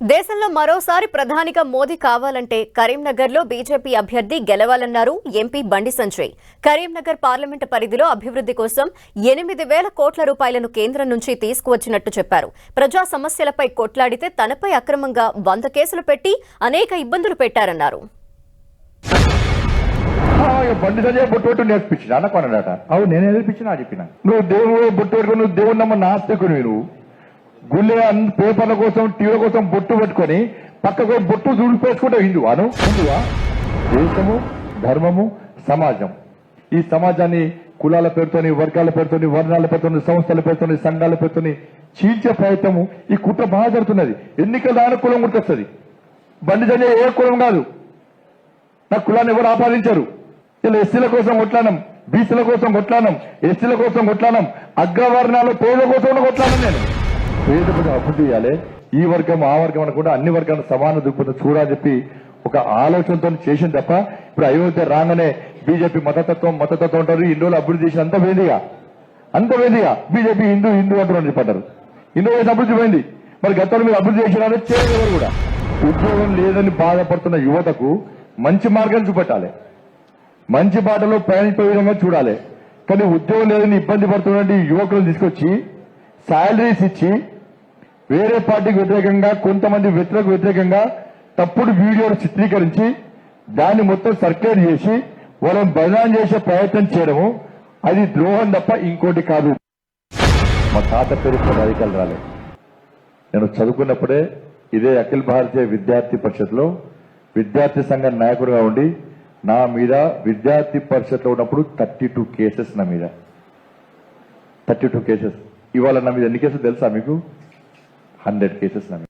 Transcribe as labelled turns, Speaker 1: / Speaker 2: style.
Speaker 1: దేశంలో మరోసారి ప్రధానిగా మోదీ కావాలంటే కరీంనగర్లో బీజేపీ అభ్యర్థి గెలవాలన్నారు ఎంపీ బండి సంజయ్. కరీంనగర్ పార్లమెంటు పరిధిలో అభివృద్ధి కోసం ఎనిమిది వేల కోట్ల రూపాయలను కేంద్రం నుంచి తీసుకువచ్చినట్టు చెప్పారు. ప్రజా సమస్యలపై కొట్లాడితే తనపై అక్రమంగా వంద కేసులు పెట్టి అనేక ఇబ్బందులు పెట్టారన్నారు.
Speaker 2: బండి సంజయ్ బొట్టు నేర్పించిన అన్నకొన్నాడట అవు నేను నేర్పించిన చెప్పిన. నువ్వు దేవుడు బొట్టు నువ్వు దేవుడు నమ్మ నాస్తికుని నువ్వు. గుళ్ళే పేపర్ల కోసం టీవీల కోసం బొట్టు పెట్టుకొని పక్కకు బొట్టు చూడిపేసుకుంటే హిందువాను హిందువా? దేశము ధర్మము సమాజం. ఈ సమాజాన్ని కులాల పేరుతోని వర్గాల పేరుతోని వర్ణాల పేరుతోని సంస్థల పేరుతోని సంఘాల పేరుతోని చీల్చే ప్రయత్నము ఈ కుట్ర బాగా జరుగుతున్నది. ఎన్నికల దాని కులం గుర్తొస్తుంది. బండి సంజయ్ ఏ కులం కాదు. నా కులాన్ని ఎవరు ఆపాదించారు? ఇలా ఎస్సీల కోసం కొట్లానం బీసీల కోసం కొట్లానం ఎస్సీల కోసం కొట్లానం అగ్రవర్ణాలు పేద కోసం కూడా కొట్లానం నేను. పేద ప్రజలు అభివృద్ధి చేయాలి ఈ వర్గం ఆ వర్గం అనకుండా అన్ని వర్గాలను సమాన దృక్పథం చూడాలని చెప్పి ఒక ఆలోచనతో చేసింది తప్ప ఇప్పుడు అయోధ్య రాగానే బీజేపీ మతతత్వం మతతత్వం అంటారు ఇన్ని రోజులు అభివృద్ధి చేసిన అంత వేదిగా అంత వేదిగా బీజేపీ హిందూ హిందూ అంటున్నారు చెప్పంటారు. హిందూ చేసిన అభివృద్ధి పోయింది. మరి గతంలో మీరు అభివృద్ధి చేసినారో చేయగలరు కూడా. ఉద్యోగం లేదని బాధపడుతున్న యువతకు మంచి మార్గాన్ని చూపెట్టాలి. మంచి బాటలో ప్రయాణించే విధంగా చూడాలి. కానీ ఉద్యోగం లేదని ఇబ్బంది పడుతున్నటువంటి యువకులను తీసుకొచ్చి శాలరీస్ ఇచ్చి వేరే పార్టీకి వ్యతిరేకంగా కొంతమంది వ్యక్తులకు వ్యతిరేకంగా తప్పుడు వీడియోలు చిత్రీకరించి దాన్ని మొత్తం సర్క్యులేట్ చేసి వాళ్ళని బదనాం చేసే ప్రయత్నం చేయడము అది ద్రోహం తప్ప ఇంకోటి కాదు. మా తాత పేరు పదాధికారులు రాలే. నేను చదువుకున్నప్పుడే ఇదే అఖిల భారతీయ విద్యార్థి పరిషత్లో విద్యార్థి సంఘ నాయకుడిగా ఉండి నా మీద విద్యార్థి పరిషత్లో ఉన్నప్పుడు థర్టీ టూ కేసెస్ నా మీద. Thirty two cases. ఇవాళ నా మీద ఎన్ని కేసులు తెలుసా మీకు? హండ్రెడ్ కేసెస్ నా మీద